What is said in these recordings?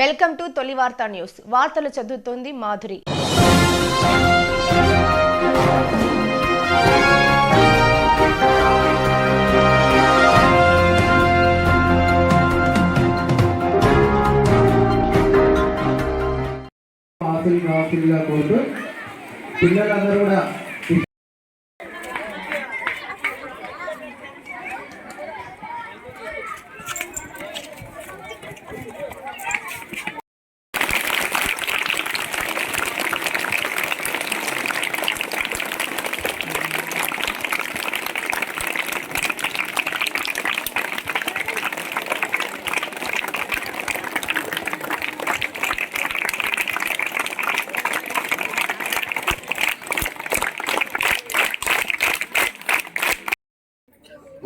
Welcome to తొలి వార్తా news. వార్తలు చదువుతోంది మాధురి. పిల్లలందరూ కూడా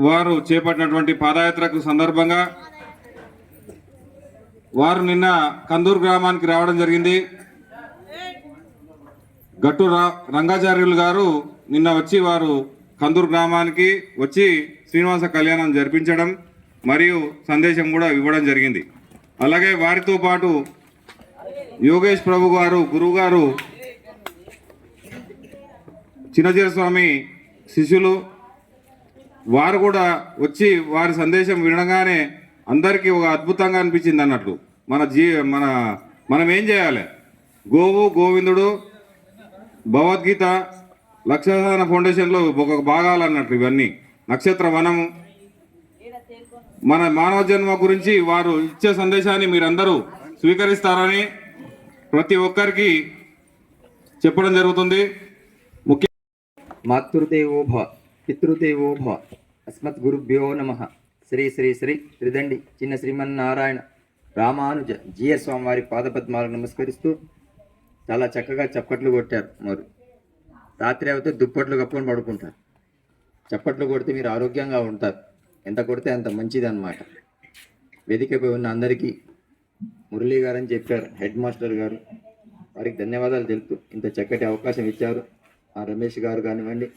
వారు చేపట్టినటువంటి పాదయాత్రకు సందర్భంగా వారు నిన్న కందూరు గ్రామానికి రావడం జరిగింది. గట్టు రంగాచార్యులు గారు నిన్న వచ్చి వారు కందూరు గ్రామానికి వచ్చి శ్రీనివాస కళ్యాణం జరిపించడం మరియు సందేశం కూడా ఇవ్వడం జరిగింది. అలాగే వారితో పాటు యోగేష్ ప్రభు గారు గురువు గారు చిన్నజీర స్వామి శిష్యులు వారు కూడా వచ్చి వారి సందేశం వినగానే అందరికీ ఒక అద్భుతంగా అనిపించింది అన్నట్లు. మన జీ మన మనం ఏం చేయాలి? గోవు గోవిందుడు భగవద్గీత లక్షధాన ఫౌండేషన్లో ఒక భాగాలు అన్నట్లు ఇవన్నీ. నక్షత్ర వనము. మన మానవ జన్మ గురించి వారు ఇచ్చే సందేశాన్ని మీరందరూ స్వీకరిస్తారని ప్రతి ఒక్కరికి చెప్పడం జరుగుతుంది. ముఖ్య మాతృదేవో భవ పితృదేవోమ అస్మత్ గురుభ్యో నమ. శ్రీ శ్రీ శ్రీ త్రిదండి చిన్న శ్రీమన్నారాయణ రామానుజ జీయ స్వామివారి పాదపద్మాలకు నమస్కరిస్తూ చాలా చక్కగా చప్పట్లు కొట్టారు మరి. రాత్రి అయితే దుప్పట్లు కప్పుకొని పడుకుంటారు. చప్పట్లు కొడితే మీరు ఆరోగ్యంగా ఉంటారు. ఎంత కొడితే అంత మంచిది అనమాట వేదికపై ఉన్న అందరికీ మురళీ గారు అని చెప్పారు హెడ్ మాస్టర్ గారు. వారికి ధన్యవాదాలు తెలుపుతూ ఇంత చక్కటి అవకాశం ఇచ్చారు. ఆ రమేష్ గారు కానివ్వండి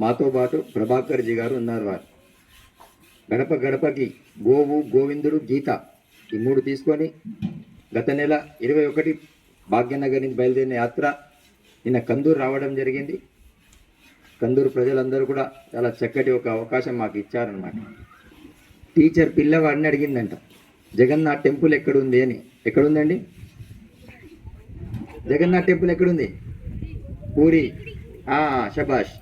మాతో పాటు ప్రభాకర్ జీ గారు ఉన్నారు వారు. గడప గడపకి గోవు గోవిందుడు గీత ఈ మూడు తీసుకొని గత నెల ఇరవై ఒకటి భాగ్యనగర్ నుంచి బయలుదేరిన యాత్ర నిన్న కందూరు రావడం జరిగింది. కందూరు ప్రజలందరూ కూడా చాలా చక్కటి ఒక అవకాశం మాకు ఇచ్చారనమాట టీచర్ పిల్లవాడిని అడిగిందంట జగన్నాథ్ టెంపుల్ ఎక్కడుంది అని. ఎక్కడుందండి? జగన్నాథ్ టెంపుల్ ఎక్కడుంది? పూరి. షబాష్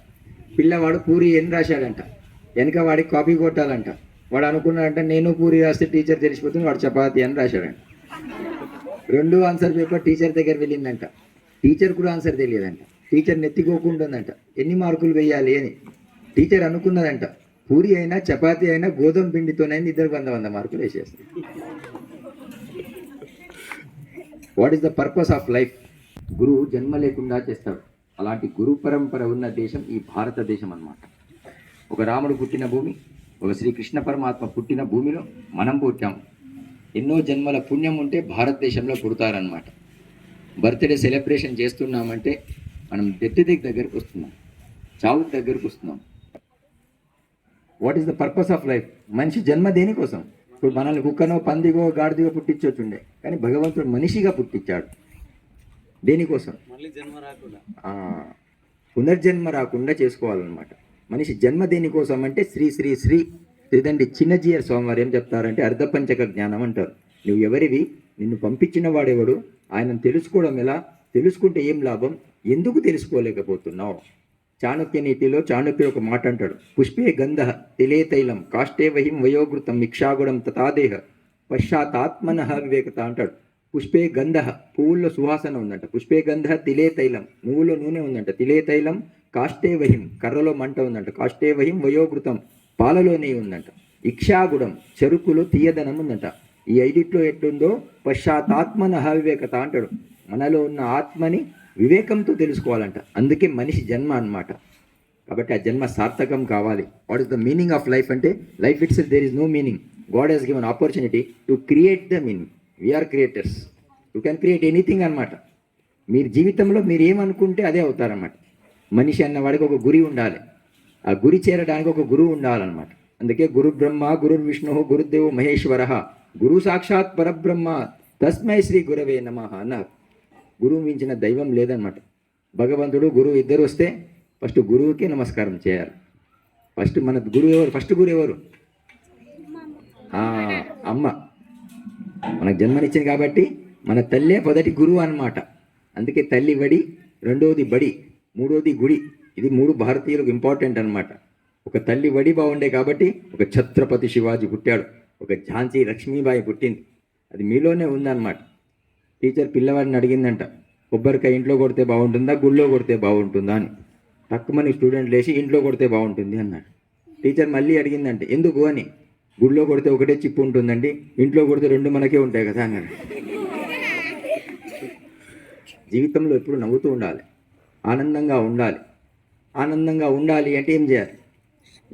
పిల్లవాడు పూరి ఎన్ని రాశాడంట? వెనక వాడికి కాపీ కొట్టాలంట. వాడు అనుకున్నాడంట నేను పూరి రాస్తే టీచర్ తెలిసిపోతుంది వాడు చపాతి అని రాశాడంట. రెండు ఆన్సర్ పేపర్ టీచర్ దగ్గర వెళ్ళిందంట. టీచర్ కూడా ఆన్సర్ తెలియదంట. టీచర్ నెత్తికోకుంటుందంట. ఎన్ని మార్కులు వేయాలి అని. టీచర్ అనుకున్నదంట. పూరి అయినా చపాతి అయినా గోధుమ పిండితోనైనా ఇద్దరు వంద వంద మార్కులు వేసేస్తారు what is the purpose of life గురువు జన్మ లేకుండా చేస్తాడు. అలాంటి గురు పరంపర ఉన్న దేశం ఈ భారతదేశం అన్నమాట. ఒక రాముడు పుట్టిన భూమి ఒక శ్రీకృష్ణ పరమాత్మ పుట్టిన భూమిలో మనం పుట్టాం. ఎన్నో జన్మల పుణ్యం ఉంటే భారతదేశంలో పుడతారనమాట బర్త్డే సెలబ్రేషన్ చేస్తున్నామంటే మనం డెత్ దగ్గరకు వస్తున్నాం. చావు దగ్గరకు వస్తున్నాం. What is the purpose of life మనిషి జన్మ దేనికోసం? ఇప్పుడు మనల్ని కుక్కనో పందిగో గాడిదిగో పుట్టించొచ్చుండే. కానీ భగవంతుడు మనిషిగా పుట్టించాడు. దేనికోసం? పునర్జన్మ రాకుండా చేసుకోవాలన్నమాట. మనిషి జన్మ దేనికోసం అంటే శ్రీ శ్రీ శ్రీ త్రిదండి చిన్నజీయర్ స్వామివారు ఏం చెప్తారంటే అర్ధపంచక జ్ఞానం అంటారు. నువ్వు ఎవరివి? నిన్ను పంపించిన వాడెవడు? ఆయనను తెలుసుకోవడం ఎలా? తెలుసుకుంటే ఏం లాభం? ఎందుకు తెలుసుకోలేకపోతున్నావు? చాణక్య నీతిలో చాణక్యుడు ఒక మాట అంటాడు. పుష్పే గంధ తిలే తైలం కాష్టే వహిం వయోగృతం మిక్షాగుణం తథాదేహ పశ్చాత్మన వివేకత అంటాడు. పుష్పే గంధ పువ్వుల్లో సువాసన ఉందంట. పుష్పే గంధ తిలే తైలం నువ్వులో నూనె ఉందంట. తిలే తైలం కాష్టే వహిం కర్రలో మంట ఉందంట. కాష్టే వహిం వయోగృతం పాలలో నెయ్యి ఉందంట. ఇక్షాగుణం చెరుకులో తీయదనం ఉందంట. ఈ ఐదిట్లో ఎట్లుందో పశ్చాత్మన వివేకత అంటాడు. మనలో ఉన్న ఆత్మని వివేకంతో తెలుసుకోవాలంట. అందుకే మనిషి జన్మ అన్నమాట. కాబట్టి ఆ జన్మ సార్థకం కావాలి. What is the meaning of life అంటే life it's there is no meaning God has given opportunity to create the meaning we are creators you can create anything అనమాట మీరు జీవితంలో మీరు ఏమనుకుంటే అదే అవుతారన్నమాట. మనిషి అన్న వాడికి ఒక గురి ఉండాలి. ఆ గురి చేరడానికి ఒక గురువు ఉండాలన్నమాట. అందుకే గురు బ్రహ్మ గురు విష్ణు గురుదేవు మహేశ్వర. గురు సాక్షాత్ పరబ్రహ్మ. తస్మై శ్రీ గురవే నమ అన్నారు. గురువు మించిన దైవం లేదన్నమాట. భగవంతుడు గురువు ఇద్దరు వస్తే ఫస్ట్ గురువుకే నమస్కారం చేయాలి. ఫస్ట్ మన గురువు ఎవరు? ఫస్ట్ గురువు ఎవరు? అమ్మ. మనకు జన్మనిచ్చింది కాబట్టి మన తల్లే మొదటి గురువు అనమాట అందుకే తల్లి వడి రెండవది బడి మూడవది గుడి. ఇది మూడు భారతీయులకు ఇంపార్టెంట్ అనమాట ఒక తల్లి వడి బాగుండే కాబట్టి ఒక ఛత్రపతి శివాజీ పుట్టాడు. ఒక ఝాన్సీ లక్ష్మీబాయి పుట్టింది. అది మీలోనే ఉందన్నమాట. టీచర్ పిల్లవాడిని అడిగిందంట కొబ్బరికాయ ఇంట్లో కొడితే బాగుంటుందా గుళ్ళో కొడితే బాగుంటుందా? అని. తక్కువని స్టూడెంట్ లేచి ఇంట్లో కొడితే బాగుంటుంది అన్నాడు. టీచర్ మళ్ళీ అడిగిందంటే ఎందుకు? అని. గుళ్ళో కొడితే ఒకటే చిప్పు ఉంటుందండి ఇంట్లో కొడితే రెండు మనకే ఉంటాయి కదా అన్నారు. జీవితంలో ఎప్పుడు నవ్వుతూ ఉండాలి ఆనందంగా ఉండాలి. ఆనందంగా ఉండాలి అంటే ఏం చేయాలి?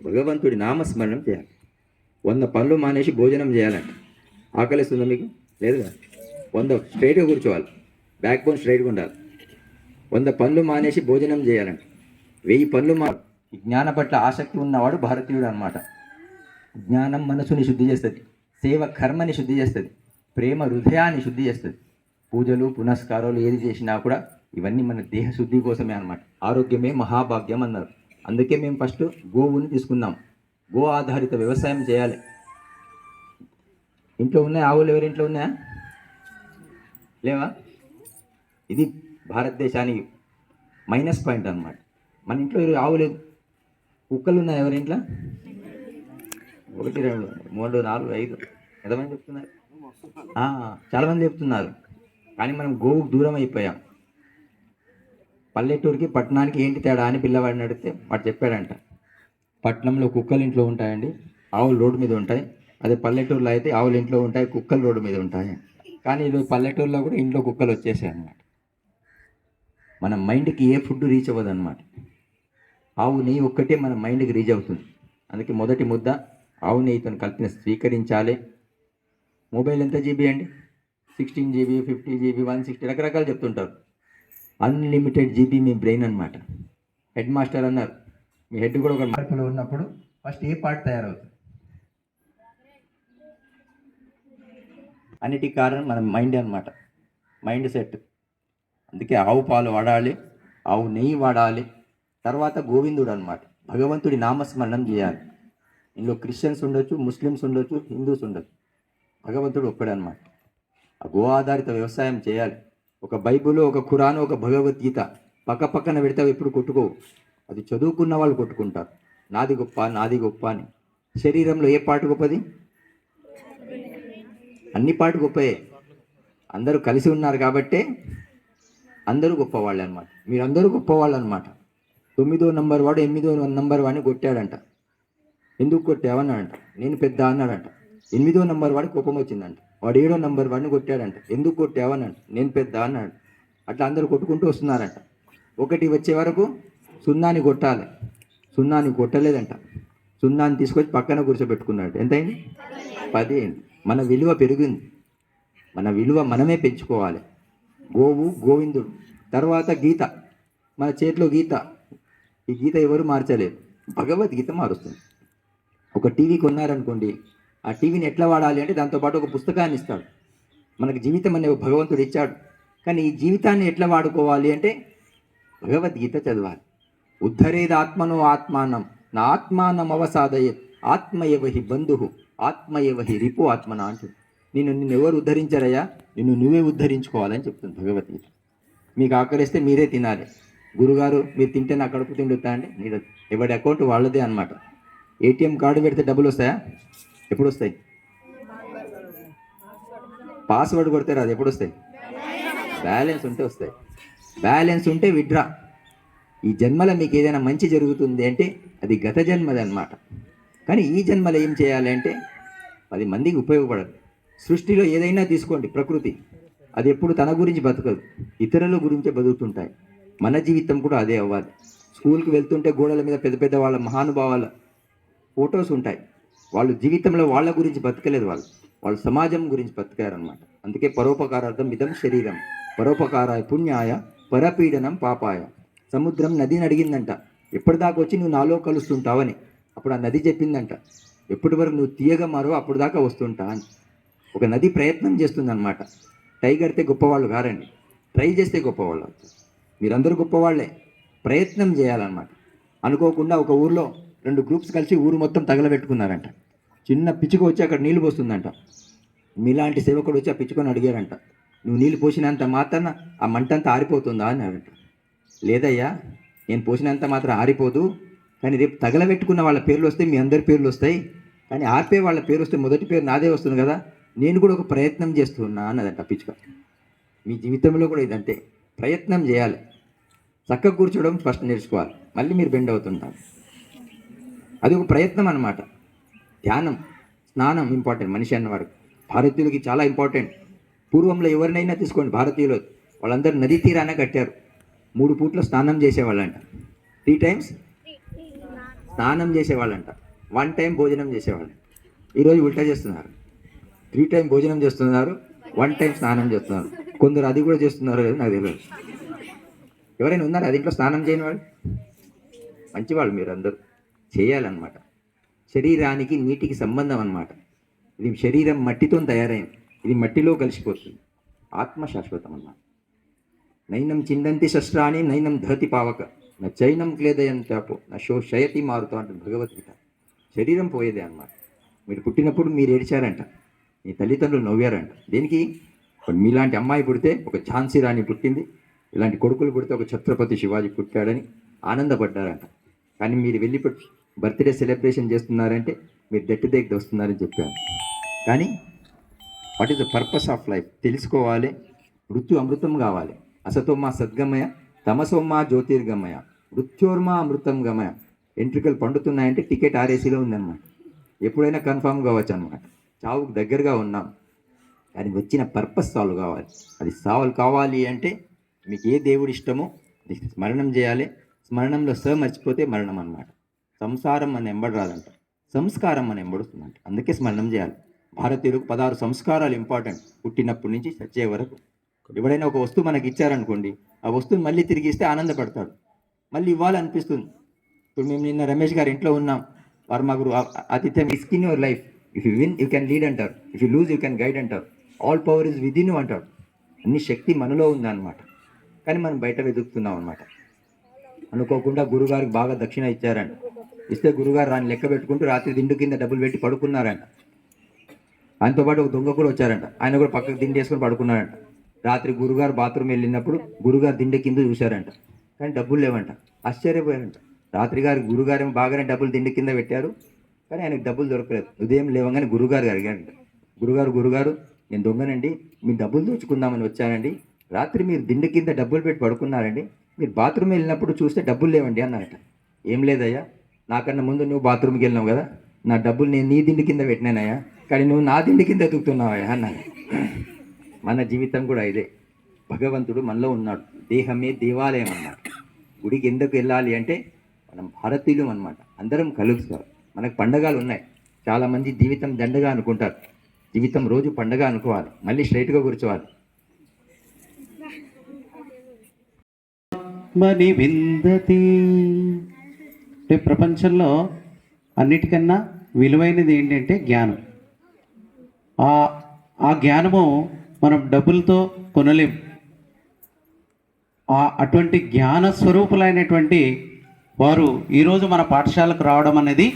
భగవంతుడి నామస్మరణం చేయాలి. వంద పనులు మానేసి భోజనం చేయాలంట. ఆకలిస్తుందా మీకు? లేదు కదా వంద స్ట్రైట్గా కూర్చోవాలి. బ్యాక్ బోన్ స్ట్రైట్గా ఉండాలి. వంద పనులు మానేసి భోజనం చేయాలంట. వెయ్యి పనులు మా జ్ఞాన పట్ల ఆసక్తి ఉన్నవాడు భారతీయుడు అనమాట జ్ఞానం మనసుని శుద్ధి చేస్తుంది సేవ కర్మని శుద్ధి చేస్తుంది ప్రేమ హృదయాన్ని శుద్ధి చేస్తుంది. పూజలు పునస్కారాలు ఏది చేసినా కూడా ఇవన్నీ మన దేహ శుద్ధి కోసమే అన్నమాట. ఆరోగ్యమే మహాభాగ్యం అన్నారు. అందుకే మేము ఫస్ట్ గోవుని తీసుకున్నాం గో ఆధారిత వ్యవసాయం చేయాలి. ఇంట్లో ఉన్నాయా? ఆవులు ఎవరి ఇంట్లో ఉన్నాయా? లేవా? ఇది భారతదేశానికి మైనస్ పాయింట్ అన్నమాట. మన ఇంట్లో ఆవులు ఆవు లేదు కుక్కలు ఉన్నాయి ఎవరి ఇంట్లో? ఒకటి రెండు మూడు నాలుగు ఐదు. ఎంతమంది చెప్తున్నారు? చాలామంది చెప్తున్నారు. కానీ మనం గోవుకు దూరం అయిపోయాం. పల్లెటూరికి పట్టణానికి ఏంటి తేడా అని పిల్లవాడిని అడిగితే వాడు చెప్పాడంట. పట్టణంలో కుక్కలు ఇంట్లో ఉంటాయండి. ఆవులు రోడ్డు మీద ఉంటాయి. అదే పల్లెటూరులో అయితే ఆవులు ఇంట్లో ఉంటాయి కుక్కలు రోడ్డు మీద ఉంటాయి. కానీ ఇది పల్లెటూరులో కూడా ఇంట్లో కుక్కలు వచ్చేసాయి అన్నమాట మన మైండ్కి ఏ ఫుడ్ రీచ్ అవ్వదు అనమాట ఆవు నీ ఒక్కటే మన మైండ్కి రీచ్ అవుతుంది. అందుకే మొదటి ముద్ద ఆవు నెయ్యితో కలిపిన స్వీకరించాలి. మొబైల్ ఎంత జీబీ అండి? Sixteen GB fifty GB one sixty రకరకాలు చెప్తుంటారు. అన్లిమిటెడ్ జీబీ మీ బ్రెయిన్ అనమాట హెడ్ మాస్టర్ అన్నారు. మీ హెడ్ కూడా ఒక మార్పులు ఉన్నప్పుడు ఫస్ట్ ఏ పార్ట్ తయారవుతుంది? అన్నిటికి కారణం మన మైండ్ అనమాట మైండ్ సెట్. అందుకే ఆవు పాలు వాడాలి ఆవు నెయ్యి వాడాలి. తర్వాత గోవిందుడు అనమాట భగవంతుడి నామస్మరణం చేయాలి. ఇందులో క్రిస్టియన్స్ ఉండొచ్చు ముస్లిమ్స్ ఉండొచ్చు హిందూస్ ఉండొచ్చు. భగవంతుడు ఒక్కడే అనమాట ఆ గో ఆధారిత వ్యవసాయం చేయాలి. ఒక బైబుల్ ఒక ఖురాన్ ఒక భగవద్గీత పక్క పక్కన పెడితే ఎప్పుడు కొట్టుకోవు. అది చదువుకున్న వాళ్ళు కొట్టుకుంటారు. నాది గొప్ప నాది గొప్ప అని. శరీరంలో ఏ పాటు గొప్పది? అన్ని పాటు గొప్పయే. అందరూ కలిసి ఉన్నారు కాబట్టే అందరూ గొప్పవాళ్ళు అనమాట మీరందరూ గొప్పవాళ్ళు అనమాట తొమ్మిదో నంబర్ వాడు ఎనిమిదో నంబర్ వాడిని కొట్టాడంట. ఎందుకు కొట్టావన్నాడంట. నేను పెద్ద అన్నాడంట. ఎనిమిదో నంబర్ వాడి కోపం వచ్చిందంట. వాడు ఏడో నంబర్ వాడిని కొట్టాడంట. ఎందుకు కొట్టావన్నాడు. నేను పెద్ద అన్నాడు. అట్లా అందరూ కొట్టుకుంటూ వస్తున్నారంట. ఒకటి వచ్చే వరకు సున్నాని కొట్టాలి. సున్నాని కొట్టలేదంట. సున్నాని తీసుకొచ్చి పక్కన కూర్చోబెట్టుకున్నాడు. ఎంతైంది? పది మన విలువ పెరిగింది. మన విలువ మనమే పెంచుకోవాలి. గోవు గోవిందుడు. తర్వాత గీత. మన చేతిలో గీత. ఈ గీత ఎవరు మార్చలేరు భగవద్గీత మారుస్తుంది. ఒక టీవీ కొన్నారనుకోండి ఆ టీవీని ఎట్లా వాడాలి అంటే దాంతోపాటు ఒక పుస్తకాన్ని ఇస్తాడు. మనకు జీవితం అనే భగవంతుడు ఇచ్చాడు. కానీ ఈ జీవితాన్ని ఎట్లా వాడుకోవాలి అంటే భగవద్గీత చదవాలి. ఉద్ధరేదాత్మనో ఆత్మానం నా ఆత్మానం అవసాదయ ఆత్మయవ హి బంధు ఆత్మయవ హి రిపు ఆత్మన అంటుంది. నిన్ను నిన్ను ఎవరు ఉద్ధరించారయ్యా? నిన్ను నువ్వే ఉద్ధరించుకోవాలని చెప్తుంది భగవద్గీత. మీకు ఆకలిస్తే మీరే తినాలి. గురుగారు మీరు తింటే నా కడుపు తిండుతా అండి మీరు అకౌంట్ వాళ్ళదే అనమాట ఏటీఎం కార్డు పెడితే డబ్బులు వస్తాయా? ఎప్పుడు వస్తాయి? పాస్వర్డ్ కొడితే రాదు ఎప్పుడు వస్తాయి? బ్యాలెన్స్ ఉంటే వస్తాయి. బ్యాలెన్స్ ఉంటే విడ్రా ఈ జన్మలో మీకు ఏదైనా మంచి జరుగుతుంది అంటే అది గత జన్మది అనమాట కానీ ఈ జన్మలో ఏం చేయాలి అంటే పది మందికి ఉపయోగపడదు. సృష్టిలో ఏదైనా తీసుకోండి ప్రకృతి. అది ఎప్పుడు తన గురించి బతకదు. ఇతరుల గురించే బతుకుతుంటాయి. మన జీవితం కూడా అదే అవ్వాలి. స్కూల్కి వెళ్తుంటే గోడల మీద పెద్ద పెద్ద వాళ్ళ మహానుభావాల ఫొటోస్ ఉంటాయి. వాళ్ళు జీవితంలో వాళ్ళ గురించి బతకలేదు వాళ్ళు. వాళ్ళు సమాజం గురించి బతికారనమాట అందుకే పరోపకారార్థం ఇదం శరీరం. పరోపకారాయ పుణ్యాయ పరపీడనం పాపాయ. సముద్రం నదిని అడిగిందంట. ఎప్పటిదాకా వచ్చి నువ్వు నాలో కలుస్తుంటావని. అప్పుడు ఆ నది చెప్పిందంట. ఎప్పటి వరకు నువ్వు తీయగా మారో అప్పుడు దాకా వస్తుంటా అని. ఒక నది ప్రయత్నం చేస్తుందన్నమాట. టైగర్తే గొప్పవాళ్ళు కారండి. ట్రై చేస్తే గొప్పవాళ్ళు అవుతారు. మీరందరూ గొప్పవాళ్ళే ప్రయత్నం చేయాలన్నమాట. అనుకోకుండా ఒక ఊర్లో రెండు గ్రూప్స్ కలిసి ఊరు మొత్తం తగలబెట్టుకున్నారంట. చిన్న పిచ్చుక వచ్చి అక్కడ నీళ్ళు పోస్తుందంట. మీలాంటి సేవకుడు వచ్చి ఆ పిచ్చుకొని అడిగారంట. నువ్వు నీళ్ళు పోసినంత మాత్రాన ఆ మంట అంతా ఆరిపోతుందా? అన్నారంట. లేదయ్యా నేను పోసినంత మాత్రం ఆరిపోదు. కానీ రేపు తగలబెట్టుకున్న వాళ్ళ పేర్లు వస్తే మీ అందరి పేర్లు వస్తాయి. కానీ ఆర్పే వాళ్ళ పేరు వస్తే మొదటి పేరు నాదే వస్తుంది కదా. నేను కూడా ఒక ప్రయత్నం చేస్తున్నా అన్నదంట పిచ్చుక. మీ జీవితంలో కూడా ఇదంతే. ప్రయత్నం చేయాలి. చక్కగా కూర్చోవడం ఫస్ట్ నేర్చుకోవాలి. మళ్ళీ మీరు బెండ్ అవుతుంటారు. అది ఒక ప్రయత్నం అన్నమాట. ధ్యానం స్నానం ఇంపార్టెంట్ మనిషి అన్నవాడు. భారతీయులకి చాలా ఇంపార్టెంట్ పూర్వంలో ఎవరినైనా తీసుకోండి భారతీయులు. వాళ్ళందరూ నదీ తీరాన కట్టారు. మూడు పూట్ల స్నానం చేసేవాళ్ళంట. త్రీ టైమ్స్ స్నానం చేసేవాళ్ళంట. వన్ టైం భోజనం చేసేవాళ్ళు. ఈరోజు ఉల్టా చేస్తున్నారు. త్రీ టైం భోజనం చేస్తున్నారు. వన్ టైం స్నానం చేస్తున్నారు. కొందరు అది కూడా చేస్తున్నారు కదా నాకు తెలియదు ఎవరైనా ఉన్నారా? అది ఇంట్లో స్నానం చేయని వాళ్ళు? మంచివాళ్ళు మీరు అందరూ. చేయాలన్నమాట. శరీరానికి నీటికి సంబంధం అన్నమాట. ఇది శరీరం మట్టితో తయారైంది. ఇది మట్టిలో కలిసిపోతుంది. ఆత్మ శాశ్వతం అన్నమాట నైనం చిందంతి శస్త్రాన్ని నైనం ధరతి పావక. నా చైనం క్లేదయంతాపో నా షో శయతి మారుతా అంటుంది భగవద్గీత. శరీరం పోయేదే అన్నమాట. మీరు పుట్టినప్పుడు మీరు ఏడిచారంట. మీ తల్లిదండ్రులు నవ్వారంట. దేనికి? మీలాంటి అమ్మాయి పుడితే ఒక ఝాన్సీ రాణి పుట్టింది. ఇలాంటి కొడుకులు పుడితే ఒక ఛత్రపతి శివాజీ పుట్టాడని ఆనందపడ్డారంట. కానీ మీరు వెళ్ళి బర్త్డే సెలబ్రేషన్ చేస్తున్నారంటే మీరు దట్టి దగ్గర వస్తున్నారని చెప్పాను. కానీ what is the purpose of life తెలుసుకోవాలి. మృత్యు అమృతం కావాలి. అసతోమా సద్గమయ తమసోమా జ్యోతిర్గమయ మృత్యోర్మా అమృతం గమయ. ఎంట్రికలు పండుతున్నాయంటే టికెట్ ఆర్ఏసీలో ఉందన్నమాట. ఎప్పుడైనా కన్ఫామ్ కావచ్చు అనమాట చావుకు దగ్గరగా ఉన్నాం. కానీ వచ్చిన పర్పస్ సాల్వ్ కావాలి. అది సాల్వ్ కావాలి అంటే మీకు ఏ దేవుడు ఇష్టమో స్మరణం చేయాలి. స్మరణంలో స మర్చిపోతే మరణం అన్నమాట. సంసారం అని ఎంబడి రాదంట. సంస్కారం అని ఎంబడుతుందంట అందుకే స్మరణం చేయాలి. భారతీయులకు పదహారు సంస్కారాలు ఇంపార్టెంట్ పుట్టినప్పటి నుంచి చచ్చే వరకు. ఎవడైనా ఒక వస్తువు మనకి ఇచ్చారనుకోండి ఆ వస్తువుని మళ్ళీ తిరిగి ఇస్తే ఆనందపడతాడు. మళ్ళీ ఇవ్వాలనిపిస్తుంది. ఇప్పుడు మేము నిన్న రమేష్ గారి ఇంట్లో ఉన్నాం. వారు మాకు ఆ- ఆతిథ్యం ఇస్కిన్ your life if you win you can lead అంటారు. If you lose you can guide అంటారు. ఆల్ పవర్ ఇస్ విదిన్ అంటారు. అంటాడు అన్ని శక్తి మనలో ఉందన్నమాట. కానీ మనం బయట వెతుకుతున్నాం అనమాట అనుకోకుండా గురుగారికి బాగా దక్షిణ ఇచ్చారంట ఇస్తే గురుగారు రాని లెక్క పెట్టుకుంటూ రాత్రి దిండు కింద డబ్బులు పెట్టి పడుకున్నారంట. ఆయనతో పాటు ఒక దొంగ కూడా వచ్చారంట. ఆయన కూడా పక్కకు దిండి వేసుకొని పడుకున్నారంట. రాత్రి గురుగారు బాత్రూమ్ వెళ్ళినప్పుడు గురుగారు దిండి కింద చూశారంట. కానీ డబ్బులు లేవంట. ఆశ్చర్యపోయారంట. రాత్రి గారు గురుగారు బాగానే డబ్బులు దిండి కింద పెట్టారు. కానీ ఆయనకు డబ్బులు దొరకలేదు. ఉదయం లేవగానే గురుగారు అడిగారంట. గురుగారు గురుగారు నేను దొంగనండి. మీ డబ్బులు దోచుకుందామని వచ్చానండి. రాత్రి మీరు దిండి కింద డబ్బులు పెట్టి పడుకున్నారండి. మీరు బాత్రూమ్ వెళ్ళినప్పుడు చూస్తే డబ్బులు లేవండి అన్నారట. ఏం లేదయ్యా? నాకన్నా ముందు నువ్వు బాత్రూమ్కి వెళ్ళినావు కదా? నా డబ్బులు నేను నీ దిండి కింద పెట్టినానయ్యా. కానీ నువ్వు నా దిండి కింద ఎదుగుతున్నావయ్యా అన్నాను. మన జీవితం కూడా ఇదే. భగవంతుడు మనలో ఉన్నాడు. దేహమే దేవాలయం అన్నమాట గుడికి ఎందుకు వెళ్ళాలి అంటే మనం భారతీయులు అనమాట అందరం కలుస్తారు మనకు పండగలు ఉన్నాయి. చాలామంది జీవితం దండగా అనుకుంటారు. జీవితం రోజు పండగ అనుకోవాలి. మళ్ళీ స్ట్రైట్గా కూర్చోవాలి. మణి విందతి అంటే ప్రపంచంలో అన్నిటికన్నా విలువైనది ఏంటంటే జ్ఞానం. ఆ ఆ జ్ఞానము మనం డబ్బులతో కొనలేం ఆ అటువంటి జ్ఞాన స్వరూపులైనటువంటి వారు ఈరోజు మన పాఠశాలకు రావడం అనేది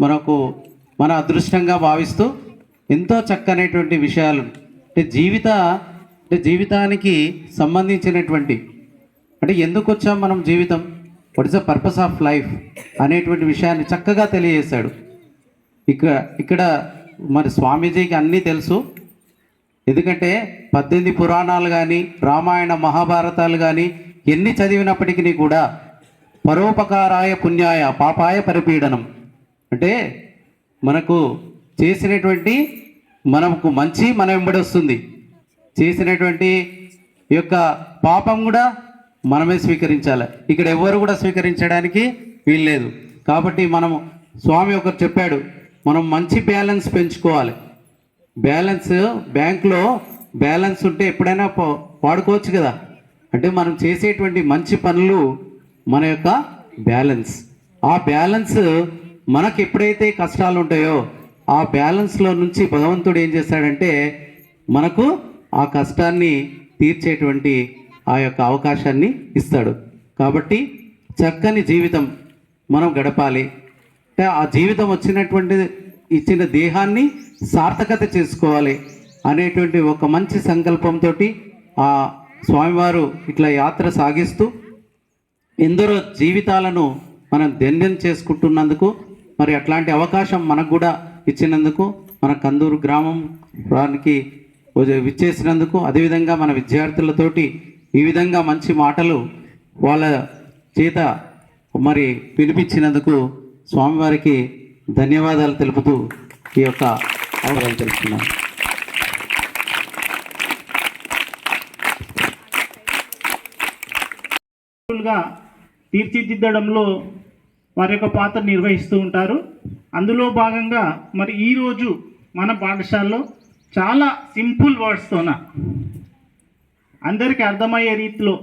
మనకు మన అదృష్టంగా భావిస్తూ ఎంతో చక్కనైనటువంటి విషయాలు. అంటే జీవిత అంటే జీవితానికి సంబంధించినటువంటి అంటే ఎందుకు వచ్చాం మనం జీవితం? What is the purpose of life అనేటువంటి విషయాన్ని చక్కగా తెలియజేశాడు. ఇక్కడ ఇక్కడ మరి స్వామీజీకి అన్నీ తెలుసు. ఎందుకంటే పద్దెనిమిది పురాణాలు కానీ రామాయణ మహాభారతాలు కానీ ఎన్ని చదివినప్పటికీ కూడా పరోపకారాయ పుణ్యాయ పాపాయ పరిపీడనం. అంటే మనకు చేసినటువంటి మనకు మంచి మన వెంబడి వస్తుంది. చేసినటువంటి యొక్క పాపం కూడా మనమే స్వీకరించాలి. ఇక్కడ ఎవరు కూడా స్వీకరించడానికి వీల్లేదు కాబట్టి మనము స్వామి ఒకరు చెప్పాడు మనం మంచి బ్యాలెన్స్ పెంచుకోవాలి. బ్యాలెన్స్ బ్యాంక్లో బ్యాలెన్స్ ఉంటే ఎప్పుడైనా వాడుకోవచ్చు కదా. అంటే మనం చేసేటువంటి మంచి పనులు మన యొక్క బ్యాలెన్స్. ఆ బ్యాలెన్స్ మనకు ఎప్పుడైతే కష్టాలు ఉంటాయో ఆ బ్యాలెన్స్లో నుంచి భగవంతుడు ఏం చేస్తాడంటే మనకు ఆ కష్టాన్ని తీర్చేటువంటి ఆ యొక్క అవకాశాన్ని ఇస్తాడు. కాబట్టి చక్కని జీవితం మనం గడపాలి. అంటే ఆ జీవితం వచ్చినటువంటి ఇచ్చిన దేహాన్ని సార్థకత చేసుకోవాలి అనేటువంటి ఒక మంచి సంకల్పంతో ఆ స్వామివారు ఇట్లా యాత్ర సాగిస్తూ ఎందరో జీవితాలను మనం ధన్యం చేసుకుంటున్నందుకు మరి అట్లాంటి అవకాశం మనకు కూడా ఇచ్చినందుకు మన కందూరు గ్రామం వారికి విచ్చేసినందుకు అదేవిధంగా మన విద్యార్థులతోటి ఈ విధంగా మంచి మాటలు వాళ్ళ చేత మరి పిలిపించినందుకు స్వామివారికి ధన్యవాదాలు తెలుపుతూ ఈ యొక్క అవగాహన తెలుపుతున్నాను తీర్చిదిద్దడంలో వారి యొక్క పాత్ర నిర్వహిస్తూ ఉంటారు. అందులో భాగంగా మరి ఈరోజు మన పాఠశాలలో చాలా సింపుల్ వర్డ్స్తోన అందరికీ అర్థమయ్యే రీతిలో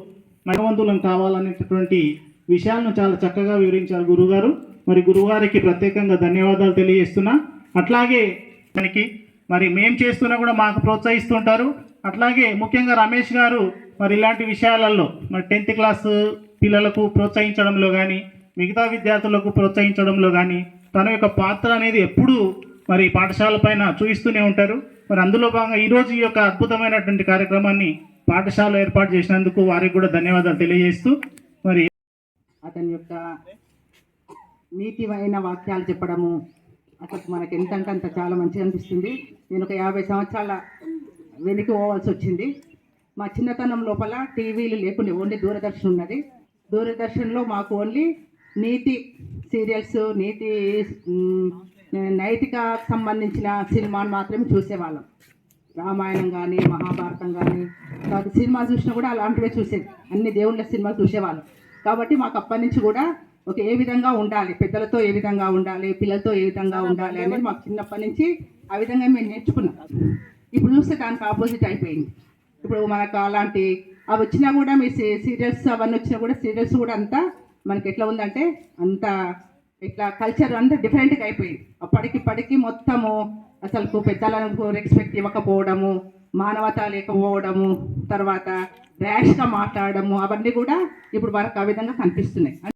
మగవంతులం కావాలనేటటువంటి విషయాలను చాలా చక్కగా వివరించారు గురుగారు. మరి గురుగారికి ప్రత్యేకంగా ధన్యవాదాలు తెలియజేస్తున్నా. అట్లాగే మనకి మరి మేం చేస్తున్నా కూడా మాకు ప్రోత్సహిస్తుంటారు. అట్లాగే ముఖ్యంగా రమేష్ గారు మరి ఇలాంటి విషయాలలో మరి టెన్త్ క్లాస్ పిల్లలకు ప్రోత్సహించడంలో కానీ మిగతా విద్యార్థులకు ప్రోత్సహించడంలో కానీ తన యొక్క పాత్ర అనేది ఎప్పుడూ మరి పాఠశాల పైన చూపిస్తూనే ఉంటారు. మరి అందులో భాగంగా ఈరోజు ఈ యొక్క అద్భుతమైనటువంటి కార్యక్రమాన్ని పాఠశాల ఏర్పాటు చేసినందుకు వారికి కూడా ధన్యవాదాలు తెలియజేస్తూ మరి అతని యొక్క నీతిమైన వాక్యాలు చెప్పడము అసలు మనకి ఎంతంటే అంత చాలా మంచిగా అనిపిస్తుంది. నేను ఒక యాభై సంవత్సరాల వెనక్కి పోవాల్సి వచ్చింది. మా చిన్నతనం లోపల టీవీలు లేకుండా ఓన్లీ దూరదర్శన్ ఉన్నది. దూరదర్శన్లో మాకు ఓన్లీ నీతి సీరియల్స్ నీతి నైతిక సంబంధించిన సినిమాను మాత్రమే చూసేవాళ్ళం. రామాయణం కానీ మహాభారతం కానీ తర్వాత సినిమా చూసినా కూడా అలాంటివే చూసేది. అన్ని దేవుళ్ళ సినిమాలు చూసేవాళ్ళం. కాబట్టి మాకు అప్పటి నుంచి కూడా ఒక ఏ విధంగా ఉండాలి పెద్దలతో ఏ విధంగా ఉండాలి పిల్లలతో ఏ విధంగా ఉండాలి అనేది మాకు చిన్నప్పటి నుంచి ఆ విధంగా మేము నేర్చుకున్నాం. ఇప్పుడు చూస్తే దానికి ఆపోజిట్ అయిపోయింది. ఇప్పుడు మనకు అలాంటి అవి వచ్చినా కూడా మీ సీరియల్స్ అవన్నీ వచ్చినా కూడా సీరియల్స్ కూడా అంతా మనకి ఎట్లా ఉందంటే అంత ఇట్లా కల్చర్ అంతా డిఫరెంట్గా అయిపోయింది. అప్పటికి ఇప్పటికి మొత్తము అసలు పెద్దలకు రెస్పెక్ట్ ఇవ్వకపోవడము మానవత లేకపోవడము తర్వాత ర్యాష్గా మాట్లాడడము అవన్నీ కూడా ఇప్పుడు వరకు ఆ విధంగా కనిపిస్తున్నాయి.